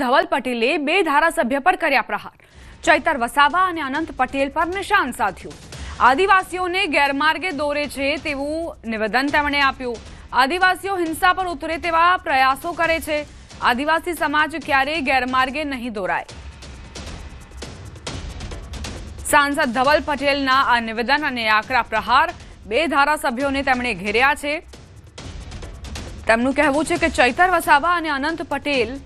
ધવલ પટેલે બે ધારાસભ્ય પર કર્યા પ્રહાર. ચૈતર વસાવા અને અનંત પટેલ પર નિશાન સાધ્યું. આદિવાસીઓને ગેરમાર્ગે દોરે છે તેવું નિવેદન તેમણે આપ્યું. આદિવાસીઓ હિંસા પર ઉતરે તેવા પ્રયાસો કરે છે. આદિવાસી સમાજ ક્યારેય ગેરમાર્ગે નહીં દોરાય. સાંસદ ધવલ પટેલના આ નિવેદન અને આકરા પ્રહાર બે ધારાસભ્યોને તેમણે ઘેર્યા છે. તેમનું કહેવું છે કે ચૈતર વસાવા અને અનંત પટેલ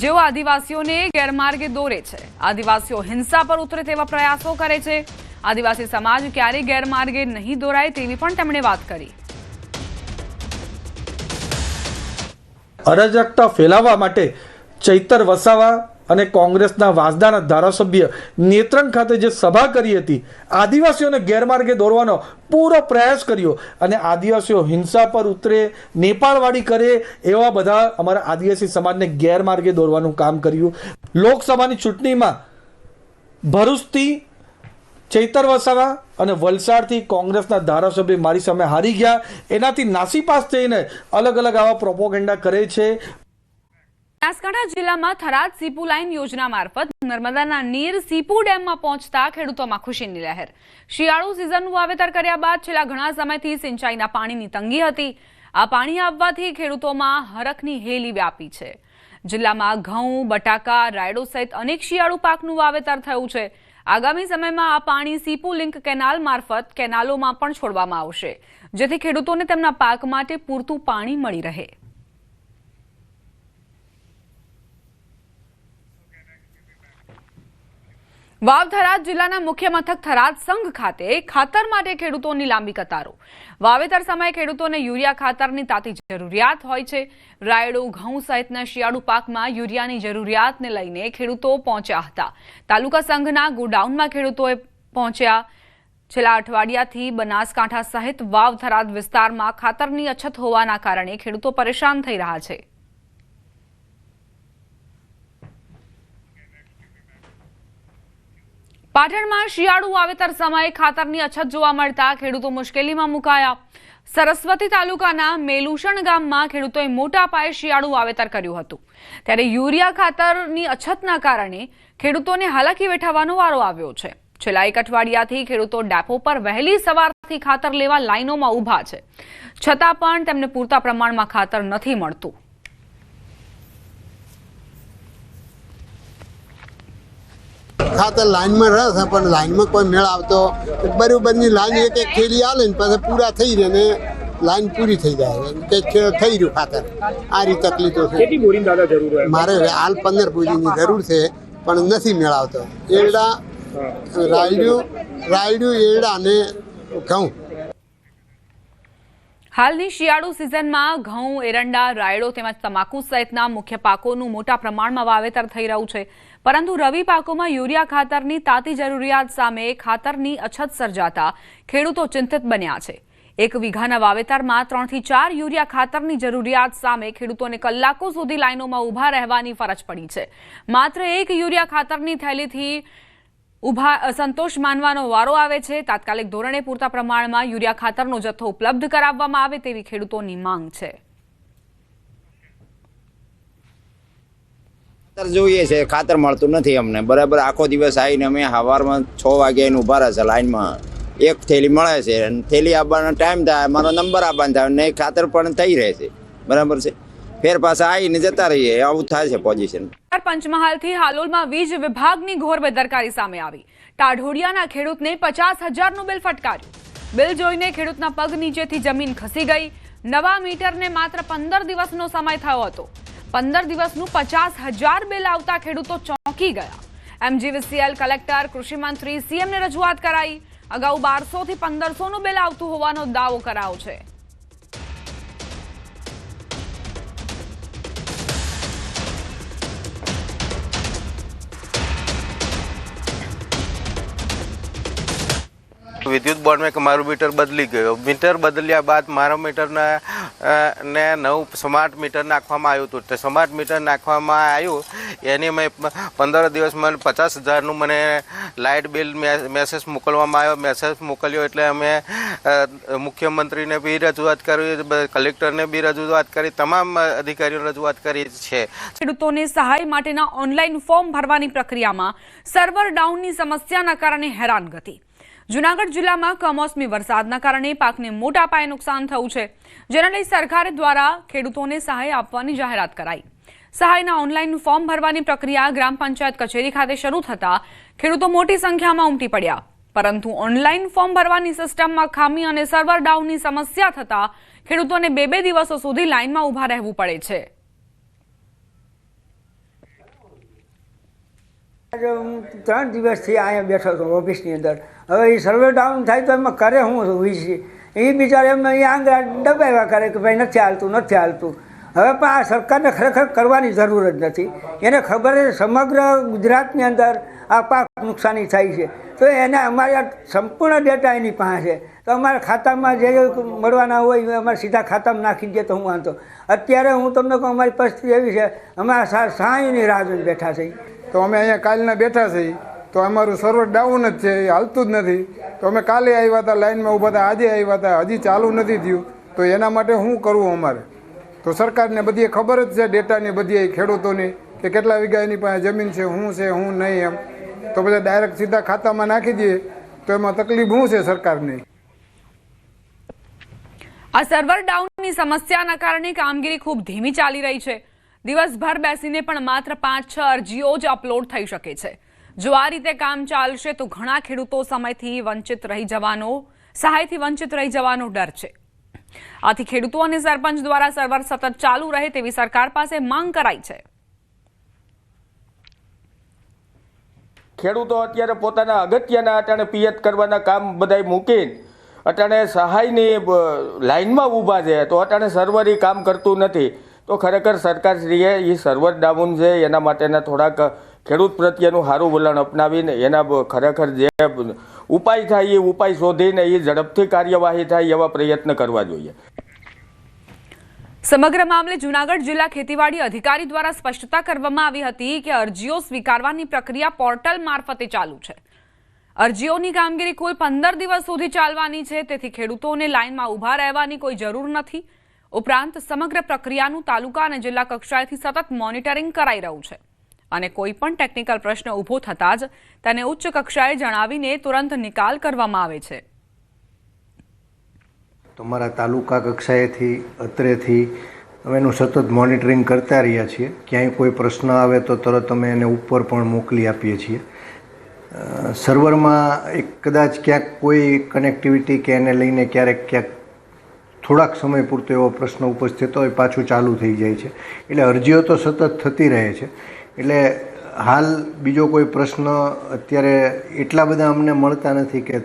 જેઓ આદિવાસીઓને ગેરમાર્ગે દોરે છે. આદિવાસીઓ હિંસા પર ઉતરે તેવા પ્રયાસો કરે છે. આદિવાસી સમાજ ક્યારેય ગેરમાર્ગે નહીં દોરાય તેવી પણ તેમણે વાત કરી. અરાજકતા ફેલાવવા માટે ચૈતર વસાવા અને કોંગ્રેસના વાંસદાના ધારાસભ્ય નેત્રંગ ખાતે જે સભા કરી હતી, આદિવાસીઓને ગેરમાર્ગે દોરવાનો પૂરો પ્રયાસ કર્યો અને આદિવાસીઓ હિંસા પર ઉતરે નેપાળવાડી કરે એવા બધા અમારા આદિવાસી સમાજને ગેરમાર્ગે દોરવાનું કામ કર્યું. લોકસભાની ચૂંટણીમાં ભરૂચથી ચૈતર વસાવા અને વલસાડથી કોંગ્રેસના ધારાસભ્ય મારી સામે હારી ગયા. એનાથી નાસીપાસ થઈને અલગ અલગ આવા પ્રોપોગેન્ડા કરે છે. બનાસકાંઠા જિલ્લામાં થરાદ સીપુ લાઇન યોજના મારફત નર્મદાના નીર સીપુ ડેમમાં પહોંચતા ખેડૂતોમાં ખુશીની લહેર. શિયાળુ સિઝનનું વાવેતર કર્યા બાદ છેલ્લા ઘણા સમયથી સિંચાઈના પાણીની તંગી હતી. આ પાણી આવવાથી ખેડૂતોમાં હરખની હેલી વ્યાપી છે. જિલ્લામાં ઘઉં, બટાકા, રાયડો સહિત અનેક શિયાળુ પાકનું વાવેતર થયું છે. આગામી સમયમાં આ પાણી સીપુ લિંક કેનાલ મારફત કેનાલોમાં પણ છોડવામાં આવશે, જેથી ખેડૂતોને તેમના પાક માટે પૂરતું પાણી મળી રહે. વાવ થરાદ જિલ્લાના મુખ્ય મથક થરાદ સંઘ ખાતે ખાતર માટે ખેડૂતોની લાંબી કતારો. વાવેતર સમયે ખેડૂતોને યુરિયા ખાતરની તાતી જરૂરિયાત હોય છે. રાયડું, ઘઉં સહિતના શિયાળુ પાકમાં યુરિયાની જરૂરિયાતને લઈને ખેડૂતો પહોંચ્યા હતા. તાલુકા સંઘના ગોડાઉનમાં ખેડૂતોએ પહોંચ્યા. છેલ્લા અઠવાડિયાથી બનાસકાંઠા સહિત વાવ થરાદ વિસ્તારમાં ખાતરની અછત હોવાના કારણે ખેડૂતો પરેશાન થઈ રહ્યા છે. પાટણમાં શિયાળુ વાવેતર સમયે ખાતરની અછત જોવા મળતા ખેડૂતો મુશ્કેલીમાં મુકાયા. સરસ્વતી તાલુકાના મેલુષણ ગામમાં ખેડૂતોએ મોટા પાયે શિયાળુ વાવેતર કર્યું હતું. ત્યારે યુરિયા ખાતરની અછતના કારણે ખેડૂતોને હાલાકી વેઠવાનો વારો આવ્યો છે. છેલ્લા એક અઠવાડિયાથી ખેડૂતો ડેપો પર વહેલી સવારથી ખાતર લેવા લાઇનોમાં ઊભા છે. છતાં પણ તેમને પૂરતા પ્રમાણમાં ખાતર નથી મળતું. ખાતર લાઈનમાં રહે છે પણ લાઈનમાં કોઈ મેળ આવતો બરોબરની લાઈન એક એક થેલી આવે ને પછી પૂરા થઈ રહે ને લાઈન પૂરી થઈ જાય. કે થઈ રહ્યું ખાતર. આ રીતે તકલીફો છે. કેટલી બોરિંગ દાદા જરૂર હોય? મારે હાલ પંદર બોરીની જરૂર છે પણ નથી મેળાવતો એરડા રાયડું રાયડું એરડા અને ઘઉં. હાલની શિયાળુ સિઝનમાં ઘઉં એરંડા રાયડો તેમજ તમાકુ સહિતના મુખ્ય પાકોનું મોટા પ્રમાણમાં વાવેતર થઈ રહ્યું છે. પરંતુ રવિ પાકોમાં યુરિયા ખાતરની તાતી જરૂરિયાત સામે ખાતરની અછત સર્જાતા ખેડૂતો ચિંતિત બન્યા છે. એક વીઘાના વાવેતરમાં ત્રણથી ચાર યુરિયા ખાતરની જરૂરિયાત સામે ખેડૂતોને કલાકો સુધી લાઇનોમાં ઊભા રહેવાની ફરજ પડી છે. માત્ર એક યુરિયા ખાતરની થેલીથી ઊભા સંતોષ માનવાનો વારો આવે છે. તાત્કાલિક ધોરણે પૂરતા પ્રમાણમાં યુરિયા ખાતરનો જથ્થો ઉપલબ્ધ કરાવવામાં આવે તેવી ખેડૂતોની માંગ છે. ખાતર જોઈએ છે, ખાતર મળતું નથી અમને. બરાબર, આખો દિવસ આવીને અમે સવારમાં છ વાગે એને ઊભા રહે છે લાઈનમાં. એક થેલી મળે છે થેલી આવવાનો ટાઈમ થાય, મારો નંબર આવવાનો થાય ને ખાતર પણ થઈ રહે છે. બરાબર છે? ફેર પાછા આવીને જતા રહીએ, આવું થાય છે પોઝિશન પંચમહાલથી હાલોલમાં વીજ વિભાગની ઘોર બેદરકારી સામે આવી. ટાઢોડિયાના ખેડૂતને પચાસ હજારનું બિલ ફટકાર્યું. બિલ જોઈને ખેડૂતના પગ નીચેથી જમીન ખસી ગઈ. નવા મીટરને માત્ર પંદર દિવસનો સમય થયો હતો. પંદર દિવસનું પચાસ હજાર બિલ આવતા ખેડૂતો ચોંકી ગયા. એમજીવીસીએલ કલેક્ટર કૃષિમંત્રી સીએમને રજૂઆત કરાઈ. અગાઉ બારસો થી પંદરસોનું બિલ આવતું હોવાનો દાવો કરાયો છે. વિદ્યુત બોર્ડમાં મારું મીટર બદલી ગયો. મીટર બદલ્યા બાદ મારા મીટરના ને નવું સ્માર્ટ મીટર નાખવામાં આવ્યું હતું. તે સ્માર્ટ મીટર નાખવામાં આવ્યું, એની મેં પંદર દિવસ મને પચાસ હજારનું મને લાઇટ બિલ મેસેજ મોકલવામાં આવ્યો. મેસેજ મોકલ્યો એટલે અમે મુખ્યમંત્રીને બી રજૂઆત કરી કલેક્ટરને બી રજૂઆત કરી, તમામ અધિકારીઓને રજૂઆત કરી છે. ખેડૂતોને સહાય માટેના ઓનલાઈન ફોર્મ ભરવાની પ્રક્રિયામાં સર્વર ડાઉનની સમસ્યાના કારણે હેરાનગતિ. જૂનાગઢ જિલ્લામાં કમોસમી વરસાદના કારણે પાકને મોટા પાયે નુકસાન થયું છે, જેના લઈ સરકાર દ્વારા ખેડૂતોને સહાય આપવાની જાહેરાત કરાઈ. સહાયના ઓનલાઈન ફોર્મ ભરવાની પ્રક્રિયા ગ્રામ પંચાયત કચેરી ખાતે શરૂ થતા ખેડૂતો મોટી સંખ્યામાં ઉમટી પડ્યા. પરંતુ ઓનલાઈન ફોર્મ ભરવાની સિસ્ટમમાં ખામી અને સર્વર ડાઉનની સમસ્યા થતા ખેડૂતોને બે બે દિવસો સુધી લાઇનમાં ઊભા રહેવું પડે છે આજે હું ત્રણ દિવસથી અહીંયા બેઠો હતો ઓફિસની અંદર. હવે એ સર્વે ડાઉન થાય તો એમાં કરે હું હોય એ બિચારા એમને અહીંયા આંગળા ડબાવ્યા કરે કે ભાઈ નથી હાલતું નથી હાલતું. હવે પણ આ સરકારને ખરેખર કરવાની જરૂર જ નથી. એને ખબર છે સમગ્ર ગુજરાતની અંદર આ પાક નુકસાની થાય છે. તો એને અમારે સંપૂર્ણ ડેટા એની પાસે તો અમારા ખાતામાં જે મળવાના હોય એ અમારે સીધા ખાતામાં નાખી દે તો હું વાંધો. અત્યારે હું તમને કહું, અમારી પરિસ્થિતિ એવી છે. અમે આ સા સાંયની રાહ જોઈને બેઠા છીએ. તો અમે અહીંયા કાલના બેઠા છીએ. તો અમારું સર્વર ડાઉન જ છે, એ હાલતું જ નથી. તો અમે કાલે આવ્યા હતા લાઇનમાં ઊભા હતા, આજે આવ્યા હતા, હજી ચાલુ નથી થયું. તો એના માટે શું કરવું અમારે? તો સરકારને બધી ખબર જ છે, ડેટાની બધી ખેડૂતોની, કે કેટલા વીઘા એની પાસે જમીન છે, શું છે, શું નહીં એમ. તો બધા ડાયરેક્ટ સીધા ખાતામાં નાખી દઈએ. તો એમાં તકલીફ શું છે સરકારની? આ સર્વર ડાઉનની સમસ્યાના કારણે કામગીરી ખૂબ ધીમી ચાલી રહી છે. દિવસભર બેસીને પણ માત્ર પાંચ છ અરજીઓ જ અપલોડ થઈ શકે છે. જો આ રીતે કામ ચાલશે તો ઘણા ખેડૂતો સમયથી વંચિત રહી જવાનો, સહાયથી વંચિત રહી જવાનો ડર છે. આથી ખેડૂતો અને સરપંચ દ્વારા સર્વર સતત ચાલુ રહે તેવી સરકાર પાસે માંગ કરાઈ છે. ખેડૂતો અત્યારે પોતાના અગત્યના અટાણે પિયત કરવાના કામ બધાય મૂકીને અટાણે સહાયની લાઇનમાં ઊભા છે. તો અટાણે સર્વર કામ કરતું નથી. તો ખરેખર સરકારશ્રીએ એ સર્વર ડાઉન છે, એના માટેના થોડાક ખેડૂત પ્રત્યેનું સારું વલણ અપનાવીને એના ખરેખર જે ઉપાય થાય એ ઉપાય શોધીને એ ઝડપથી કાર્યવાહી થાય એવા પ્રયત્ન કરવા જોઈએ. સમગ્ર મામલે જૂનાગઢ જિલ્લા ખેતીવાડી અધિકારી દ્વારા સ્પષ્ટતા કરવામાં આવી હતી કે અરજીઓ સ્વીકારવાની પ્રક્રિયા પોર્ટલ મારફતે ચાલુ છે. અરજીઓની કામગીરી કુલ પંદર દિવસ સુધી ચાલવાની છે, તેથી ખેડૂતોને લાઇનમાં ઊભા રહેવાની કોઈ જરૂર નથી. ઉપરાંત સમગ્ર પ્રક્રિયાનું તાલુકા અને જિલ્લા કક્ષાએથી સતત મોનિટરિંગ કરાઈ રહ્યું છે. અને કોઈપણ ટેકનિકલ પ્રશ્ન ઊભો થતાં જ તેને ઉચ્ચ કક્ષાએ જણાવીને તુરંત નિકાલ કરવામાં આવે છે. તમારા તાલુકા કક્ષાએથી, અત્રેથી અમે એનું સતત મોનિટરિંગ કરતા રહ્યા છીએ. ક્યાંય કોઈ પ્રશ્ન આવે તો તરત અમે એને ઉપર પણ મોકલી આપીએ છીએ. સર્વરમાં એક કદાચ ક્યાંક કોઈ કનેક્ટિવિટી કે એને લઈને ક્યારેક ક્યાંક થોડાક સમય પૂરતો એવો પ્રશ્ન ઉપસ્થિત હોય, પાછું ચાલુ થઈ જાય છે. એટલે અરજીઓ તો સતત થતી રહે છે. એટલે હાલ બીજો કોઈ પ્રશ્ન અત્યારે એટલા બધા અમને મળતા નથી કે